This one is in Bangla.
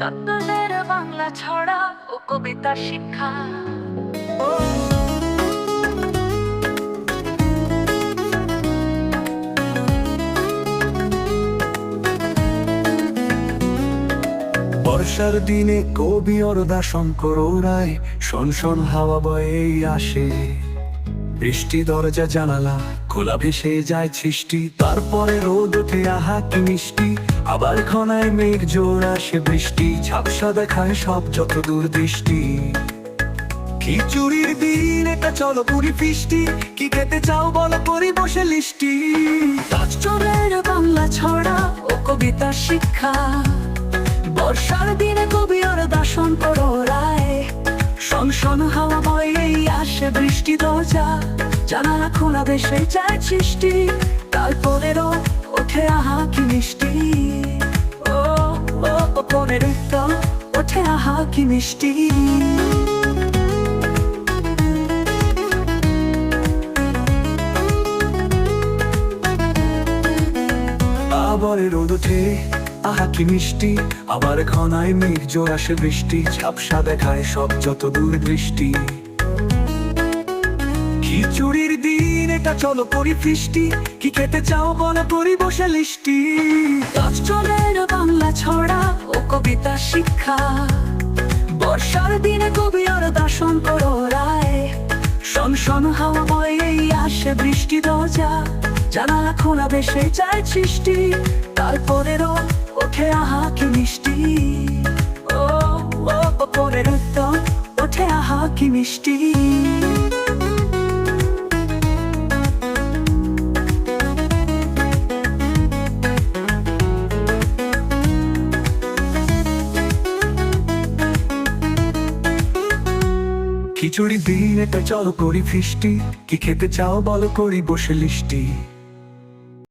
চন্দনের বাংলা ছড়া ও কবিতা শিক্ষা। বর্ষার দিনে কবি অরদা শঙ্কর রায় শন শন হাওয়া বয়ে আসে। বৃষ্টি দরজা জানালা খোলা ভেসে যায় সৃষ্টি, তারপরে রোদ ওঠে, আহা কি মিষ্টি। আবার ঘনায় মেঘ জোর আসে বৃষ্টি, ঝাপসা দেখায় সব যত দূর দৃষ্টি। খিচুড়ির দিন, এটা চলো পুরি ফিষ্টি, কি খেতে চাও বলো করি বসে লিষ্টি। চন্দনের বাংলা ছড়া ও কবিতা শিক্ষা, বর্ষার দিনে কবি ওর দাসন করো রায়। শন হাওয়া বয়ে আসে বৃষ্টি দরজা, জানালা খোলা দেশে যায় সৃষ্টি, তারপরেরও ওঠে আহা কি মিষ্টি। ও পরের ওঠে আহা, কি মিষ্টি। আবার রোদ ওঠে, আহা, কি মিষ্টি। আবার ঘনায় মেঘ জোর আসে বৃষ্টি, ঝাপসা দেখায় সব যত দূর দৃষ্টি খিচুড়ির দিন, এটা চলো করি ফিষ্টি। কি খেতে চাও বলে, করি বসে লিষ্টি। চলের বাংলা ছড়া কবিতা শিক্ষা। বর্ষার দিনে কবি আর দাসন করো রায়। শন শন হাওয়া বয়ে আসে বৃষ্টি দরজা। জানালা খোলা বেশে যায় সৃষ্টি। তারপরেরও ওঠে আহা কি মিষ্টি। ও, পরের উত্তর, ওঠে আহা কি মিষ্টি। খিচুড়ি এটা চলো করি ফিষ্টি কি খেতে চাও বলো করি বসে লিষ্টি